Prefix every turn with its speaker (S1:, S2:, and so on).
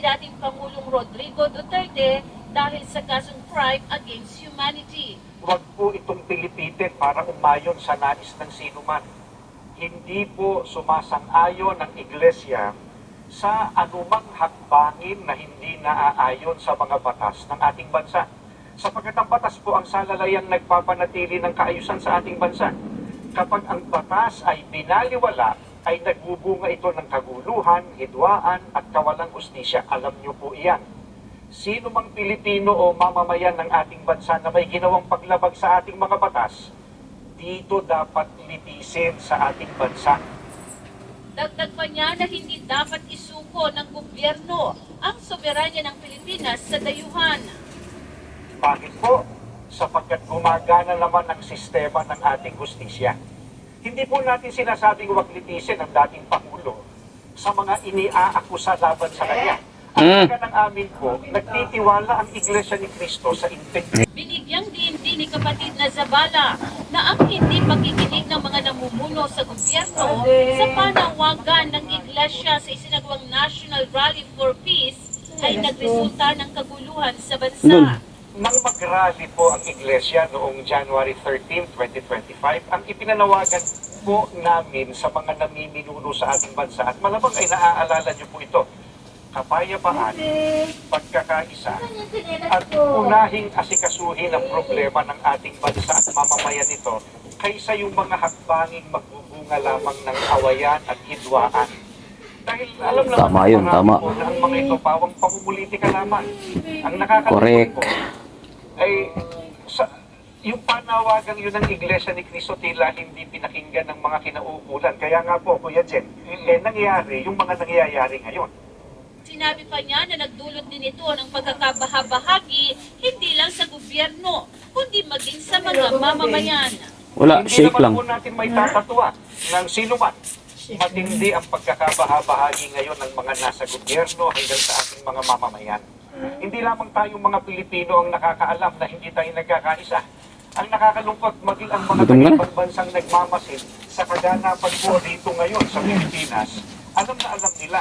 S1: dating Pangulong Rodrigo Duterte dahil sa kasong crime against humanity.
S2: Huwag po itong pilipitin para umayon sa nais ng sino man. Hindi po sumasang-ayon ng iglesia sa anumang hakbangin na hindi naaayon sa mga batas ng ating bansa. Sapagkat ang batas po ang salalayang nagpapanatili ng kaayusan sa ating bansa. Kapag ang batas ay binaliwala, ay nagbubunga ito ng kaguluhan, hidwaan at kawalang ustisya. Alam niyo po iyan. Sino mang Pilipino o mamamayan ng ating bansa na may ginawang paglabag sa ating mga batas, dito dapat litisin sa ating bansa.
S1: Dagdag pa niya na hindi dapat isuko ng gobyerno ang soberanya ng Pilipinas sa dayuhan.
S2: Bakit po? Sapagkat gumagana naman ang sistema ng ating justisya. Hindi po natin sinasabing huwag litisin ang dating Pangulo sa mga iniaakusa laban sa kanya. Ang
S3: Mm.
S2: mm. ng amin po, nagtitiwala ang Iglesia ni Cristo sa integrity
S1: Binigyang diindi ni kapatid na Zabala na ang hindi pagkikinig ng mga namumuno sa gobyerno sa panawagan ng iglesia sa isinagawang National Rally for Peace ay nagresulta ng kaguluhan sa bansa.
S3: Nun.
S2: Nang mag-rally po ang Iglesia noong January 13, 2025, ang ipinanawagan po namin sa mga namiminuno sa ating bansa at malamang ay naaalala niyo po ito, kapayapaan, pagkakaisa, at unahing asikasuhin ang problema ng ating bansa at mamamayan nito kaysa yung mga hakbanging magbubunga lamang ng awayan at hidwaan. Dahil alam naman
S3: Tama yun, tama.
S2: po na ang mga ito pawang pamumulitika lamang. Ang nakakalimutan
S3: Correct.
S2: Yung panawagan yun ng Iglesia ni Cristo tila hindi pinakinggan ng mga kinauukulan. Kaya nga po, Kuya Jen, eh nangyayari yung mga nangyayari ngayon.
S1: Sinabi pa niya na nagdulot din ito ng pagkakabahabahagi hindi lang sa gobyerno, kundi maging sa mga mamamayan.
S3: Wala,
S2: Hindi
S3: shake
S2: naman
S3: lang.
S2: po natin may tatatwa ng sino man. Matindi ang pagkakabahabahagi ngayon ng mga nasa gobyerno hanggang sa ating mga mamamayan. Hindi lamang tayong mga Pilipino ang nakakaalam na hindi tayo nagkakaisa. Ang nakakalungkot maging ang mga ibang bansang nagmamasid sa kaganapan po dito ngayon sa Pilipinas, alam na alam nila